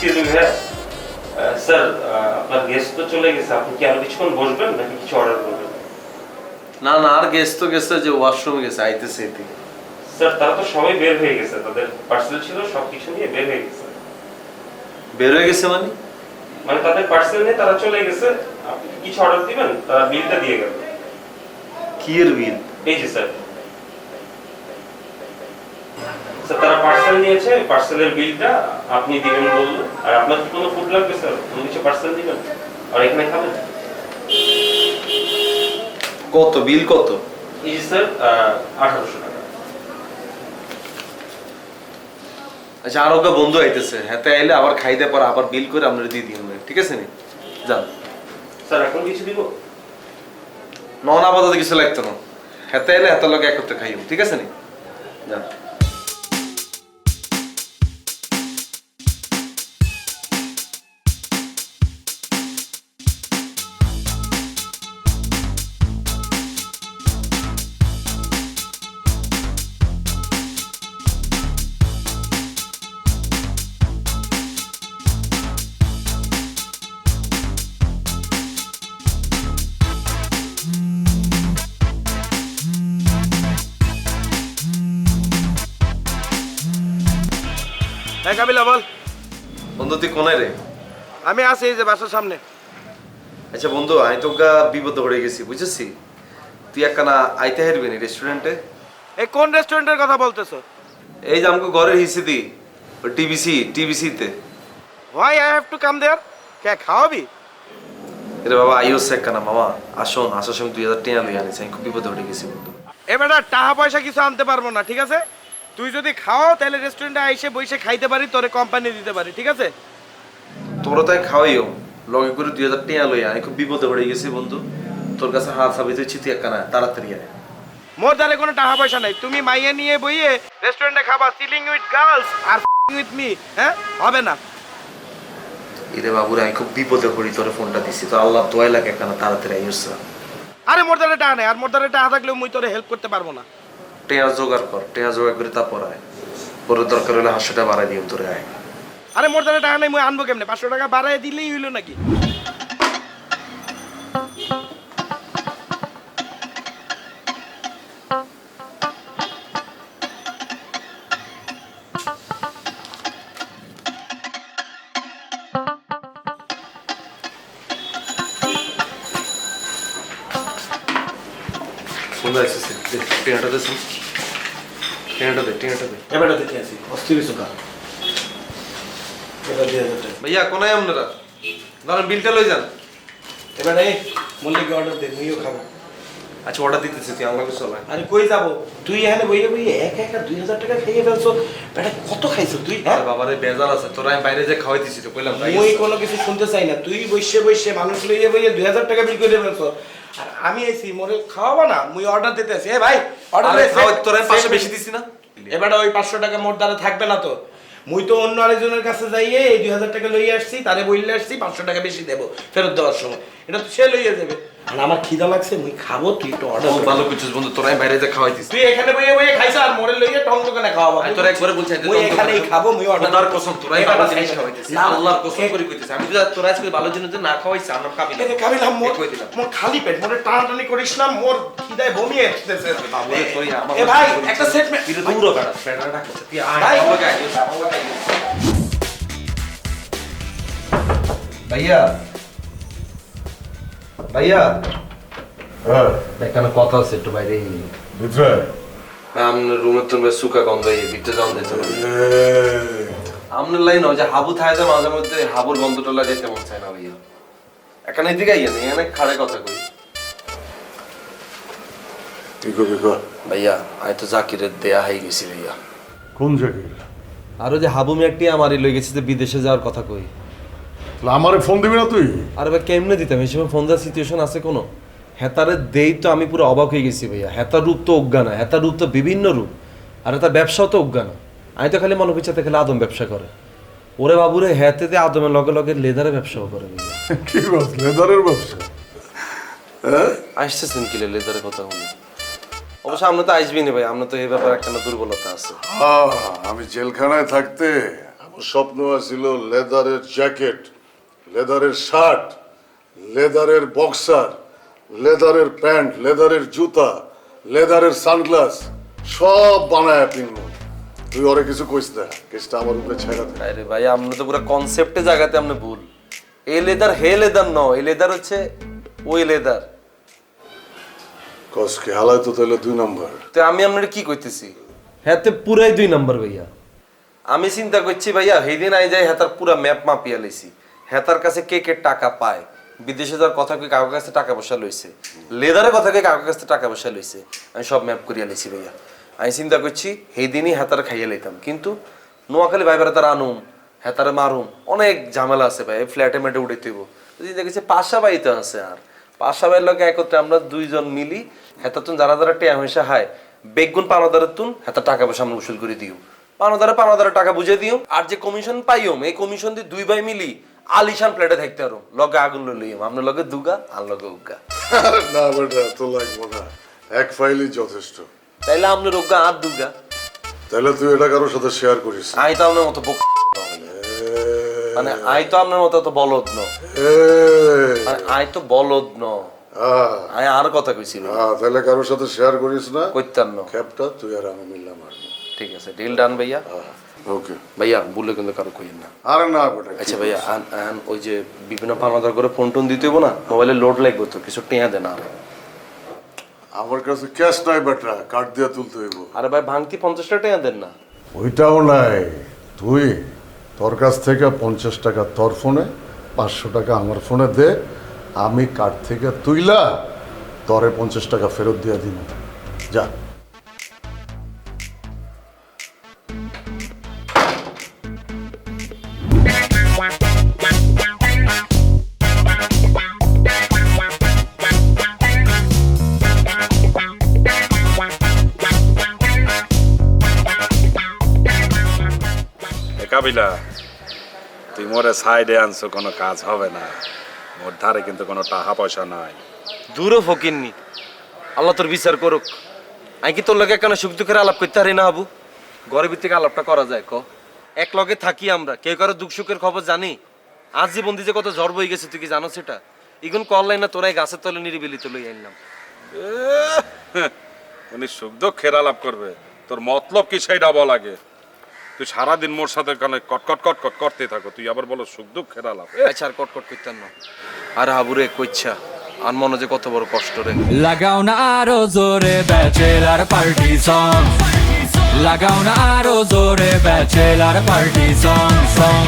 Excuse me ভাইয়া sir আপনার guest তো চলে গেছে আপনি কি আরও কিছুক্ষণ বসবেন নাকি কিছু অর্ডার করবেন? না না আর গেছে তো গেছে যে ওয়াশরুমে গেছে আইতেছে এদিকে। স্যার তারা তো সবাই বের হয়ে গেছে তাদের পার্সেল ছিল সবকিছু নিয়ে বের হয়ে গেছে। বের হয়ে গেছে মানে? মানে তাদের পার্সেল নিয়ে তারা চলে গেছে আপনি কিছু অর্ডার দিবেন তারা বিলটা দিয়ে গেল। কি এর বিল এই যে স্যার। স্যার তারা পার্সেল নিয়েছে পার্সেলের বিলটা আপনি দিবেন বলল আর আপনার কি কোনো ফুড লাগবে স্যার কোনো কিছু পার্সেল দিবেন? আর এখানে খাবেন? কত? বিল কত? এই স্যার আঠারোশো টাকা। আচ্ছা আর ওকে বন্ধু আইতেছে। হাতে আইলে আবার খাইতে পারে আবার বিল করে আপনার দিয়ে দিন ঠিক আছে নি? যান। স্যার এখন কিছু দিব? নন আপাতত কিছু লাগতো না। হাতে আইলে হাতে লোক একত্রে খাইব ঠিক আছে নি? যান। হ্যাঁ কাবিলা বল। বন্ধু তুই কোনায় রে? আমি আছি এই যে বাসার সামনে। আচ্ছা বন্ধু আমি তো গা বিপদে পড়ে গেছি বুঝেছি? তুই একখানা আইতে হারবি নি রেস্টুরেন্টে এই কোন রেস্টুরেন্টের কথা বলতেছো? এই যে আমাকে ঘরের হিসি দি TBC টিবিসিতে why I have to come there কে খাওয়াবি? রে বাবা আইও সে একখানা মামা। আসুন আসার সময় দুই হাজার টিয়া লই আনিস আমি খুব বিপদে পড়ে গেছি বন্ধু। এবার টাকা পয়সা কিছু আনতে পারব না ঠিক আছে? তুই যদি খাওয়াও তাহলে রেস্টুরেন্টে আইসে বসে খাইতে পারি তোরে কোম্পানি দিতে পারি ঠিক আছে? তোরা তাই খাওয়াইও। লগে করে দুই হাজার টিয়া লই আমি খুব বিপদে পড়ে গেছি বন্ধু। তোর কাছে হাত সাবি তুই চিঠি একখানা তাড়াতাড়ি আয়। মোর দ্বারে কোনো টাকা পয়সা নাই। তুমি মাইয়া নিয়ে বইয়ে রেস্টুরেন্টে খাবা সিলিং উইথ গার্লস আর উইথ মি হ্যাঁ? হবে না। ইরে বাবুরে আমি খুব বিপদে পড়ি তোর ফোনটা দিছি। তো আল্লাহ দোয়াই লাগে একখানা তাড়াতাড়ি আইস আরে মোর দ্বারে টাকা নাই আর মোর দ্বারে টাকা থাকলেও মুই তোরে হেল্প করতে পারব না। টেয়া জোগাড় কর টেয়া জোগাড় করে তারপর আয়। পরে দরকার হলে হাসিটা বাড়াই দিয়ে তোরে আয়। আরে মোর টাকা নাই, মুই আনব কেমনে? পাঁচশো টাকা বাড়াই দিলেই হইল নাকি? সুন্দর দে টেয়াটা দে টেয়াটা দে এবারে দিতে আসি অস্থির সুখা ভাইয়া কোনায় আপনারা ধরেন বিলটা লই যান এবারে মল্লিক অর্ডার দে মুইও খাব আচ্ছা অর্ডার দিতেছি তুই আমাকে চলে আরে কই যাব? তুই এখানে বইয়ে বইয়ে এক একা দুই হাজার টাকা খেয়ে ফেলছো? বেটা কত খাইছো তুই হ্যাঁ? বাবারে বেজাল আছে। তোরা আমি বাইরে যে তো কইলাম মুই কোনো কিছু শুনতে চাই না। তুই বসে বসে মানুষ লইয়ে বইয়ে দুই হাজার টাকা বিল করে ফেলছো। আর আমি আইছি মোরে খাওয়াবো না মুই অর্ডার দিতে আসি এ ভাই অর্ডার খাওয়াই তোরা পাঁচশো বেশি দিছি না? এবারে ওই পাঁচশো টাকা মোট দ্বারা থাকবে না তো। মুই তো অন্য আরেকজনের কাছে যাইয়ে এই দুই হাজার টাকা লইয়ে আসছি তারে বইলে আসছি পাঁচশো টাকা বেশি দেবো ফেরত দেওয়ার সময়। এটা তো সে লইয়ে যাবে। আর আমার খিদা লাগছে মুই খাব তুই একটু অর্ডার বহুত ভালো করছিস বন্ধু তোরা আমি বাইরে যে খাওয়াইতেছি তুই এখানে বইয়ে বইয়ে খাইছ আর মোরে লইয়ে টং দোকানে খাওয়াবো। আমি তোরা একবারে বলছি মুই এখানেই খাব। মুই অর্ডার কসম তোরাই ভালো জিনিস খাওয়াইতেছিস না আল্লাহর কসম করে কইতেছি। আমি যদি তোরা আজকে ভালো জিনিস না খাওয়াইছি আমরা খাবি না। এতে কাবিলাম মোর কই দিলাম মোর খালি পেট মোরে টানাটানি করিস না মোর খিদায় বমি আসতেছে বাবুরে তুই আমার এ ভাই একটা সেট তো দূর বেড়া। বেড়া ডাকছে তুই আয়। ভাই। ভাইয়া ভাইয়া। হ্যাঁ। এখানে কথা আছে একটু বাইরে? ভিতরে আপনার রুমের তো সুকা গন্ধ এই ভিতরে যান দিতে আপনার লাইন যে হাবু থাকে যে মাঝে মধ্যে হাবুর গন্ধটা লাগে কেমন চায় না ভাইয়া। এখানে এদিকে আইয়া নেই এখানে খাড়ে কথা কই। কি ভাইয়া তো জাকিরের দেয়া হয়ে গেছি ভাইয়া। কোন জায়গায় আরও যে হাবু আমারই লই গেছে যে বিদেশে যাওয়ার কথা কই। আমারে ফোন দিবি না তুই? আর ভাই কেমনে দিতাম? এই সময় ফোন দেওয়ার সিচুয়েশন আছে কোনো? হেতারে দেই তো আমি পুরো অবাক হয়ে গেছি ভাইয়া। হেতার রূপ তো অজ্ঞানা হেতার রূপ তো বিভিন্ন রূপ। আর এটা ব্যবসাও তো অজ্ঞানা আমি তো খালি মনে করছি খালি আদম ব্যবসা করে। ওরে বাবুরে হেতে দিয়ে আদমের লগে লগে লেদারে ব্যবসাও করে কি লেদারের ব্যবসা? হ্যাঁ? আসতেছেন কি লেদারের কথা বলি অবশ্য আমরা তো আসবি না ভাই আমরা তো এই ব্যাপারে একটা দুর্বলতা আছে। আমি জেলখানায় থাকতে আমার স্বপ্ন ছিল লেদারের জ্যাকেট লেদারের শার্ট লেদারের বক্সার লেদারের প্যান্ট লেদারের জুতা লেদারের সানগ্লাস সব বানায় পিনবো তুই ওরে কিছু কইস না কেসটা আমার উপরে ছেড়া দে। আরে ভাই আপনি তো পুরো কনসেপ্টে জায়গাতে আপনি ভুল। এ লেদার হে লেদার ন এই লেদার হচ্ছে ওই লেদার। কসকে হালাই তো তাহলে দুই নাম্বার। তো আমি আপনার কি কইতেছি? হ্যাঁ তো পুরাই দুই নাম্বার ভাইয়া। আমি চিন্তা করছি ভাইয়া সেইদিন আই যাই হেতার পুরা ম্যাপ মাপিয়া লইছি হেতার কাছে কে কে টাকা পায়? বিদেশে যাওয়ার কথা কই কাউকে কাছে টাকা পয়সা লইছে? লেদারের কথা কই কাউকে কাছে টাকা পয়সা লইছে? আমি সব ম্যাপ করিয়া লইছি ভাইয়া। আমি চিন্তা করছি, সেই দিনই হেতার খাইয়া লইতাম। কিন্তু নোয়াখালী ভাইবার তারা আনুম হেতারে মারুম। অনেক ঝামেলা আছে ভাই ফ্ল্যাটে মেটে উঠে দিব চিন্তা করছি পাশা বাড়িতে আছে আর। পাশা বাড়ির একত্রে আমরা দুইজন মিলি হেতাতুন যারা যারা টেয়া হইসা হায়, বেগুন পানাদারের তুন হেতা টাকা পয়সা আমরা উসুল করে দিও। পানাদারে পানাদারে টাকা বুঝে দিও। আর যে কমিশন পাইম এই কমিশন দিয়ে দুই ভাই মিলি আলিশান প্লেটে থাকতে পারো। লগে আগুন লইম আপনার লগে দুগা আর লগে উগা। না বেটা তো লাগবো না। এক ফাইলই যথেষ্ট। তাইলে আপনার উগা আর দুগা। তাহলে তুই এটা কারোর সাথে শেয়ার করিস তো আপনার মতো বোক মানে আই তো আপনার মতো তো বলদ ন। মানে আই তো বলদ ন। আই আর কথা কইছি ভাই। আহ, তাহলে কারোর সাথে শেয়ার করিস না। কইতাম ন। ক্যাপটা তুই আর আমি মিললাম আর ঠিক আছে ডিল ডান ভাইয়া। ওকে ভাইয়া বললে কিন্তু কারও কইেন না। আরে না বেটা আচ্ছা ভাইয়া আন আন ওই যে বিভিন্ন পানাদার করে ফোন টোন দিতে হইব না? মোবাইলে লোড লাগবে তো কিছু টেয়া দেন আর। আমার কাছে ক্যাশ নাই বেটা কার্ড দিয়ে তুলতে হইব। আরে ভাই ভাঙতি পঞ্চাশটা টেয়া দেন না। ওইটাও নাই। তুই তোর কাছ থেকে পঞ্চাশ টাকা তোর ফোনে পাঁচশো টাকা আমার ফোনে দে। আমি কার্ড থেকে তুইলা তরে পঞ্চাশ টাকা ফেরত দিয়ে দিন যা। এ কাবিলা তুই মোরে সাইডে আনছো কোনো কাজ হবে না। মোর ধারে কিন্তু কোনো টাকা পয়সা নাই। দূরও ফকিননি আল্লাহ তোর বিচার করুক। আমি কি তোর লগে কেন সুখ দুঃখের আলাপ করতে পারি না আবু? ঘরের ভিত্তিক আলাপটা করা যায় ক। এক লগে থাকি আমরা কেউ কারও দুঃখ সুখের খবর জানি? আজ জীবন দিয়ে যে কত ঝড় বই গেছে তুই কি জানো সেটা? ইগুন কল লাইন না তোরাই গাছের তলে নিরিবিলি তুলে আনলাম উনি সুখ দুঃখের আলাপ করবে। তোর মতলব কি সেইটা বল আগে? তুই সারাদিন মোর সাথে কানে কটকট কটকট করতে থাকো। তুই আবার বলো সুখ দুঃখের আলাপ এ, আচ্ছা আর কটকট করতে না। আর হাবুরে কইচ্ছা আর মনে যে কত বড় কষ্ট রে। লাগাও না আরও জোরে ব্যাচেলার পার্টি সং লাগাও না আরও জোরে ব্যাচেলার পার্টি সং সং